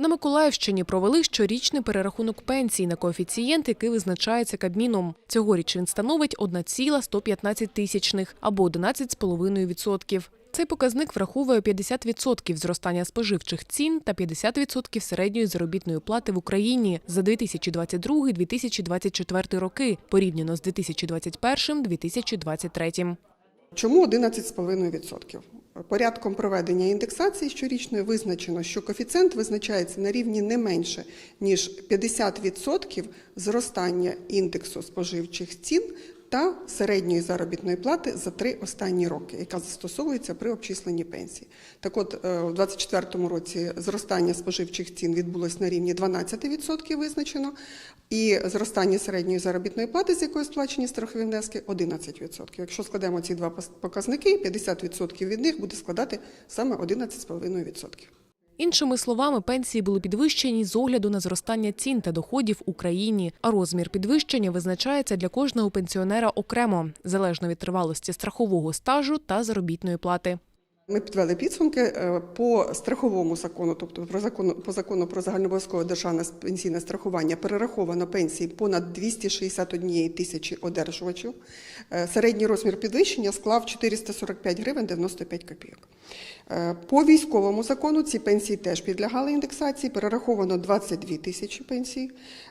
На Миколаївщині провели щорічний перерахунок пенсій на коефіцієнт, який визначається Кабміном. Цьогоріч він становить 1,115 тисячних або 11,5%. Цей показник враховує 50% зростання споживчих цін та 50% середньої заробітної плати в Україні за 2022-2024 роки, порівняно з 2021-2023. Чому 11,5%? Порядком проведення індексації щорічної визначено, що коефіцієнт визначається на рівні не менше, ніж 50% зростання індексу споживчих цін та середньої заробітної плати за три останні роки, яка застосовується при обчисленні пенсії. Так от, е, у 2024 році зростання споживчих цін відбулось на рівні 12% визначено, і зростання середньої заробітної плати, з якої сплачені страхові внески, 11%. Якщо складемо ці два показники, 50% від них буде складати саме 11,5%. Іншими словами, пенсії були підвищені з огляду на зростання цін та доходів в Україні, а розмір підвищення визначається для кожного пенсіонера окремо, залежно від тривалості страхового стажу та заробітної плати. Ми підвели підсумки е, по страховому закону, тобто про закону по закону про загальнообов'язкове державне пенсійне страхування перераховано пенсії понад 261 тисячі одержувачів. Е, Середній розмір підвищення склав 445 гривень 95 копійок. Е, По військовому закону ці пенсії теж підлягали індексації. Перераховано 22 тисячі пенсій.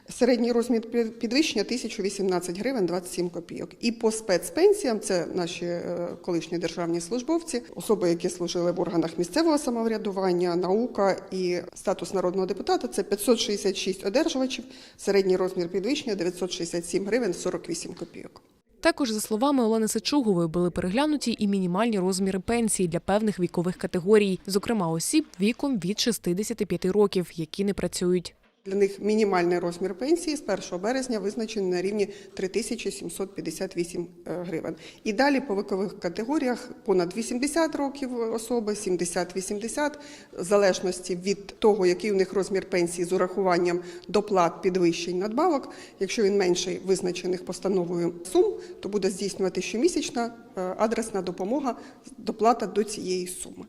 Середній розмір пі- підвищення 1018 гривень 27 копійок. І по спецпенсіям це наші е, колишні державні службовці, особи, які служили в органах місцевого самоврядування, наука і статус народного депутата. Це 566 одержувачів. Середній розмір підвищення 967 гривень 48 копійок. Також, за словами Олени Сичугової, були переглянуті і мінімальні розміри пенсії для певних вікових категорій, зокрема осіб віком від 65 років, які не працюють. Для них мінімальний розмір пенсії з 1 березня визначений на рівні 3758 е, гривень. І далі по вікових категоріях понад 80 років особи, 70-80, в залежності від того, який у них розмір пенсії з урахуванням доплат, підвищень, надбавок. Якщо він менший визначених постановою сум, то буде здійснювати щомісячна е, адресна допомога, доплата до цієї суми.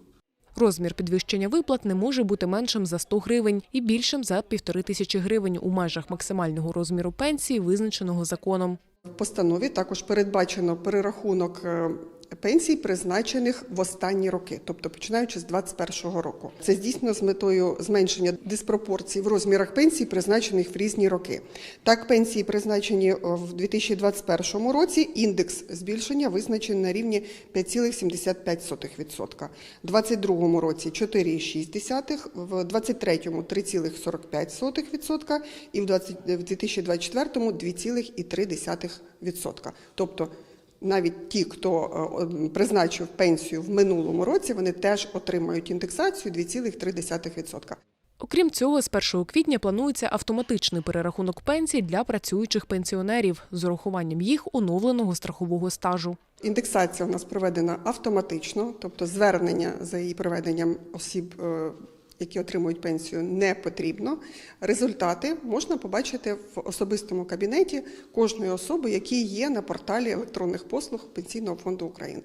Розмір підвищення виплат не може бути меншим за 100 гривень і більшим за півтори тисячі гривень у межах максимального розміру пенсії, визначеного законом. В постанові також передбачено перерахунок е, пенсій, призначених в останні роки, тобто починаючи з 2021 року. Це здійснено з метою зменшення диспропорцій в розмірах пенсій, призначених в різні роки. Так, пенсії, призначені е, в 2021 році, індекс збільшення визначений на рівні 5,75%. У 2022 році 4,6%, в 2023 3,45% і в 20 в 2024 2,3%. Тобто навіть ті, хто е, призначив пенсію в минулому році, вони теж отримають індексацію 2,3%. Окрім цього, з 1 квітня планується автоматичний перерахунок пенсій для працюючих пенсіонерів з урахуванням їх оновленого страхового стажу. Індексація у нас проведена автоматично, тобто звернення за її проведенням осіб, е, які отримують пенсію, не потрібно. Результати можна побачити в особистому кабінеті кожної особи, які є на порталі електронних послуг Пенсійного фонду України.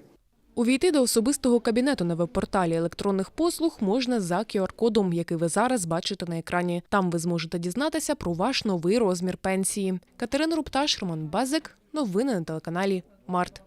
Увійти до особистого кабінету на веб-порталі електронних послуг можна за QR-кодом, який ви зараз бачите на екрані. Там ви зможете дізнатися про ваш новий розмір пенсії. Катерина Рупташ, Роман Базик. Новини на телеканалі Март.